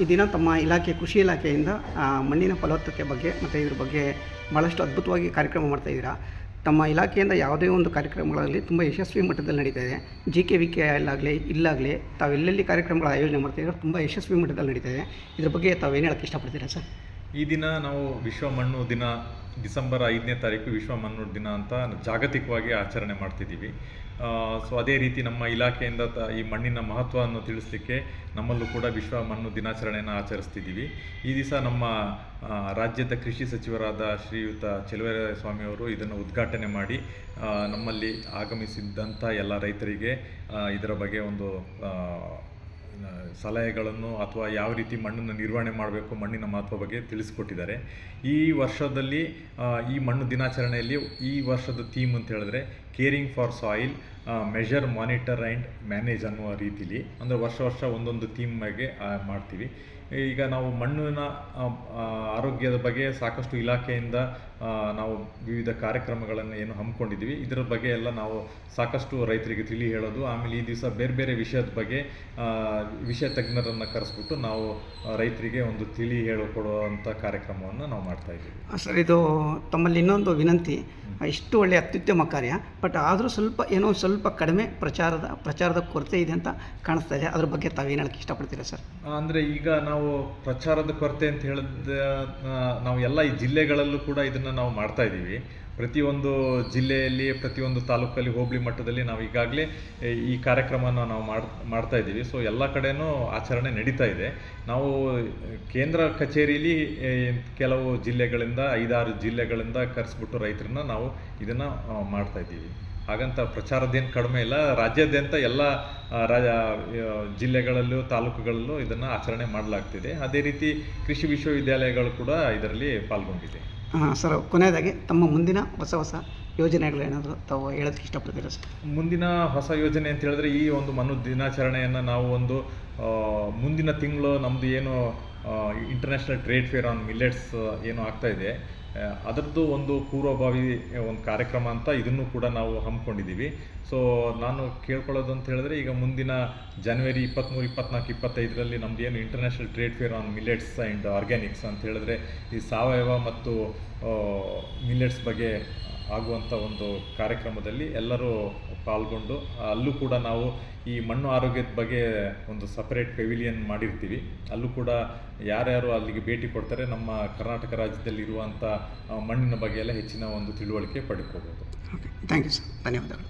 ಈ ದಿನ ತಮ್ಮ ಇಲಾಖೆ, ಕೃಷಿ ಇಲಾಖೆಯಿಂದ ಮಣ್ಣಿನ ಫಲವತ್ತತೆ ಬಗ್ಗೆ ಮತ್ತು ಇದ್ರ ಬಗ್ಗೆ ಭಾಳಷ್ಟು ಅದ್ಭುತವಾಗಿ ಕಾರ್ಯಕ್ರಮ ಮಾಡ್ತಾ ಇದ್ದೀರಾ. ತಮ್ಮ ಇಲಾಖೆಯಿಂದ ಯಾವುದೇ ಒಂದು ಕಾರ್ಯಕ್ರಮಗಳಲ್ಲಿ ತುಂಬ ಯಶಸ್ವಿ ಮಟ್ಟದಲ್ಲಿ ನಡೀತಾ ಇದೆ. ಜಿ ಕೆ ವಿ ಕೆ ಅಲ್ಲಾಗಲಿ ಇಲ್ಲಾಗಲಿ ತಾವು ಎಲ್ಲೆಲ್ಲಿ ಕಾರ್ಯಕ್ರಮಗಳ ಆಯೋಜನೆ ಮಾಡ್ತಿದ್ದೀರೋ, ತುಂಬ ಯಶಸ್ವಿ ಮಟ್ಟದಲ್ಲಿ ನಡೀತಾ ಇದೆ. ಇದ್ರ ಬಗ್ಗೆ ತಾವು ಏನು ಹೇಳಕ್ಕೆ ಇಷ್ಟಪಡ್ತೀರಾ ಸರ್? ಈ ದಿನ ನಾವು ವಿಶ್ವ ಮಣ್ಣು ದಿನ, ಡಿಸೆಂಬರ್ ಐದನೇ ತಾರೀಕು ವಿಶ್ವ ಮಣ್ಣು ದಿನ ಅಂತ ಜಾಗತಿಕವಾಗಿ ಆಚರಣೆ ಮಾಡ್ತಿದ್ದೀವಿ. ಸೊ ಅದೇ ರೀತಿ ನಮ್ಮ ಇಲಾಖೆಯಿಂದ ತ, ಈ ಮಣ್ಣಿನ ಮಹತ್ವವನ್ನು ತಿಳಿಸಲಿಕ್ಕೆ ನಮ್ಮಲ್ಲೂ ಕೂಡ ವಿಶ್ವ ಮಣ್ಣು ದಿನಾಚರಣೆಯನ್ನು ಆಚರಿಸ್ತಿದ್ದೀವಿ. ಈ ದಿವಸ ನಮ್ಮ ರಾಜ್ಯದ ಕೃಷಿ ಸಚಿವರಾದ ಶ್ರೀಯುತ ಸ್ವಾಮಿಯವರು ಇದನ್ನು ಉದ್ಘಾಟನೆ ಮಾಡಿ ನಮ್ಮಲ್ಲಿ ಆಗಮಿಸಿದ್ದಂಥ ಎಲ್ಲ ರೈತರಿಗೆ ಇದರ ಬಗ್ಗೆ ಒಂದು ಸಲಹೆಗಳನ್ನು ಅಥವಾ ಯಾವ ರೀತಿ ಮಣ್ಣನ್ನು ನಿರ್ವಹಣೆ ಮಾಡಬೇಕು ಮಣ್ಣಿನ ಮಹತ್ವ ಬಗ್ಗೆ ತಿಳಿಸ್ಕೊಟ್ಟಿದ್ದಾರೆ. ಈ ವರ್ಷದಲ್ಲಿ ಈ ಮಣ್ಣು ದಿನಾಚರಣೆಯಲ್ಲಿ ಈ ವರ್ಷದ ಥೀಮ್ ಅಂತ ಹೇಳಿದ್ರೆ caring for soil measure, monitor and manage ಅನ್ನುವ ರೀತಿಲಿ. ಅಂದರೆ ವರ್ಷ ವರ್ಷ ಒಂದೊಂದು ಥೀಮ್ ಬಗ್ಗೆ ಮಾಡ್ತೀವಿ. ಈಗ ನಾವು ಮಣ್ಣಿನ ಆರೋಗ್ಯದ ಬಗ್ಗೆ ಸಾಕಷ್ಟು ಇಲಾಖೆಯಿಂದ ನಾವು ವಿವಿಧ ಕಾರ್ಯಕ್ರಮಗಳನ್ನು ಏನು ಹಮ್ಮಿಕೊಂಡಿದ್ದೀವಿ. ಇದರ ಬಗ್ಗೆ ಎಲ್ಲ ನಾವು ಸಾಕಷ್ಟು ರೈತರಿಗೆ ತಿಳಿ ಹೇಳೋದು ಆಮೇಲೆ ಈ ದಿವಸ ಬೇರೆ ಬೇರೆ ವಿಷಯದ ಬಗ್ಗೆ ವಿಷಯ ತಜ್ಞರನ್ನು ಕರೆಸ್ಬಿಟ್ಟು ನಾವು ರೈತರಿಗೆ ಒಂದು ತಿಳಿ ಹೇಳಿಕೊಡುವಂಥ ಕಾರ್ಯಕ್ರಮವನ್ನು ನಾವು ಮಾಡ್ತಾ ಇದ್ದೀವಿ. ಸರ್ ಇದು ತಮ್ಮಲ್ಲಿ ಇನ್ನೊಂದು ವಿನಂತಿ. ಇಷ್ಟು ಒಳ್ಳೆಯ ಅತ್ಯುತ್ತಮ ಕಾರ್ಯ ಬಟ್ ಆದರೂ ಸ್ವಲ್ಪ ಏನೋ ಸ್ವಲ್ಪ ಕಡಿಮೆ ಪ್ರಚಾರದ ಪ್ರಚಾರದ ಕೊರತೆ ಇದೆ ಅಂತ ಕಾಣಿಸ್ತಾ ಇದೆ. ಅದ್ರ ಬಗ್ಗೆ ತಾವೇನು ಹೇಳಕ್ಕೆ ಇಷ್ಟಪಡ್ತೀರಾ ಸರ್? ಅಂದರೆ ಈಗ ನಾವು ಪ್ರಚಾರದ ಕೊರತೆ ಅಂತ ಹೇಳಿದ ನಾವು ಎಲ್ಲ ಈ ಜಿಲ್ಲೆಗಳಲ್ಲೂ ಕೂಡ ಇದನ್ನು ನಾವು ಮಾಡ್ತಾ ಇದ್ದೀವಿ. ಪ್ರತಿಯೊಂದು ಜಿಲ್ಲೆಯಲ್ಲಿ, ಪ್ರತಿಯೊಂದು ತಾಲೂಕಲ್ಲಿ, ಹೋಬಳಿ ಮಟ್ಟದಲ್ಲಿ ನಾವು ಈಗಾಗಲೇ ಈ ಕಾರ್ಯಕ್ರಮನ ನಾವು ಮಾಡ್, ಮಾಡ್ತಾ ಇದ್ದೀವಿ. ಸೊ ಎಲ್ಲ ಕಡೆನೂ ಆಚರಣೆ ನಡೀತಾ ಇದೆ. ನಾವು ಕೇಂದ್ರ ಕಚೇರಿಯಲ್ಲಿ ಕೆಲವು ಜಿಲ್ಲೆಗಳಿಂದ, ಐದಾರು ಜಿಲ್ಲೆಗಳಿಂದ ಕರೆಸ್ಬಿಟ್ಟು ರೈತರನ್ನ ನಾವು ಇದನ್ನು ಮಾಡ್ತಾ ಇದ್ದೀವಿ. ಹಾಗಂತ ಪ್ರಚಾರದ್ದೇನು ಕಡಿಮೆ ಇಲ್ಲ. ರಾಜ್ಯಾದ್ಯಂತ ಎಲ್ಲ ರಾಜ ಜಿಲ್ಲೆಗಳಲ್ಲೂ ತಾಲೂಕುಗಳಲ್ಲೂ ಇದನ್ನು ಆಚರಣೆ ಮಾಡಲಾಗ್ತಿದೆ. ಅದೇ ರೀತಿ ಕೃಷಿ ವಿಶ್ವವಿದ್ಯಾಲಯಗಳು ಕೂಡ ಇದರಲ್ಲಿ ಪಾಲ್ಗೊಂಡಿದೆ. ಹಾಂ ಸರ್ ಕೊನೆಯದಾಗಿ ತಮ್ಮ ಮುಂದಿನ ಹೊಸ ಹೊಸ ಯೋಜನೆಗಳು ಏನಾದರೂ ತಾವು ಹೇಳೋದಕ್ಕೆ ಇಷ್ಟಪಡ್ತೀರಾ ಸರ್? ಮುಂದಿನ ಹೊಸ ಯೋಜನೆ ಅಂತ ಹೇಳಿದ್ರೆ ಈ ಒಂದು ಮನು ದಿನಾಚರಣೆಯನ್ನು ನಾವು ಒಂದು ಮುಂದಿನ ತಿಂಗಳು ನಮ್ಮದು ಏನು international trade fair on millets ಏನು ಆಗ್ತಾ ಇದೆ. ಅದರದ್ದು ಒಂದು ಪೂರ್ವಭಾವಿ ಒಂದು ಕಾರ್ಯಕ್ರಮ ಅಂತ ಇದನ್ನು ಕೂಡ ನಾವು ಹಮ್ಮಿಕೊಂಡಿದ್ದೀವಿ. ಸೊ ನಾನು ಕೇಳ್ಕೊಳ್ಳೋದು ಅಂತ ಹೇಳಿದ್ರೆ, ಈಗ ಮುಂದಿನ ಜನವರಿ ಇಪ್ಪತ್ತ್ಮೂರು ಇಪ್ಪತ್ನಾಲ್ಕು, ಇಪ್ಪತ್ತೈದರಲ್ಲಿ ನಮ್ದು ಏನು international trade fair on millets and organics ಅಂತ ಹೇಳಿದ್ರೆ, ಈ ಸಾವಯವ ಮತ್ತು ಮಿಲೆಟ್ಸ್ ಬಗ್ಗೆ ಆಗುವಂಥ ಒಂದು ಕಾರ್ಯಕ್ರಮದಲ್ಲಿ ಎಲ್ಲರೂ ಪಾಲ್ಗೊಂಡು ಅಲ್ಲೂ ಕೂಡ ನಾವು ಈ ಮಣ್ಣು ಆರೋಗ್ಯದ ಬಗ್ಗೆ ಒಂದು ಸಪರೇಟ್ ಪೆವಿಲಿಯನ್ ಮಾಡಿರ್ತೀವಿ. ಅಲ್ಲೂ ಕೂಡ ಯಾರ್ಯಾರು ಅಲ್ಲಿಗೆ ಭೇಟಿ ಕೊಡ್ತಾರೆ, ನಮ್ಮ ಕರ್ನಾಟಕ ರಾಜ್ಯದಲ್ಲಿ ಇರುವಂಥ ಮಣ್ಣಿನ ಬಗ್ಗೆ ಎಲ್ಲ ಹೆಚ್ಚಿನ ಒಂದು ತಿಳುವಳಿಕೆ ಪಡ್ಕೋಬೋದು. ಥ್ಯಾಂಕ್ ಯು ಸರ್ ಧನ್ಯವಾದಗಳು.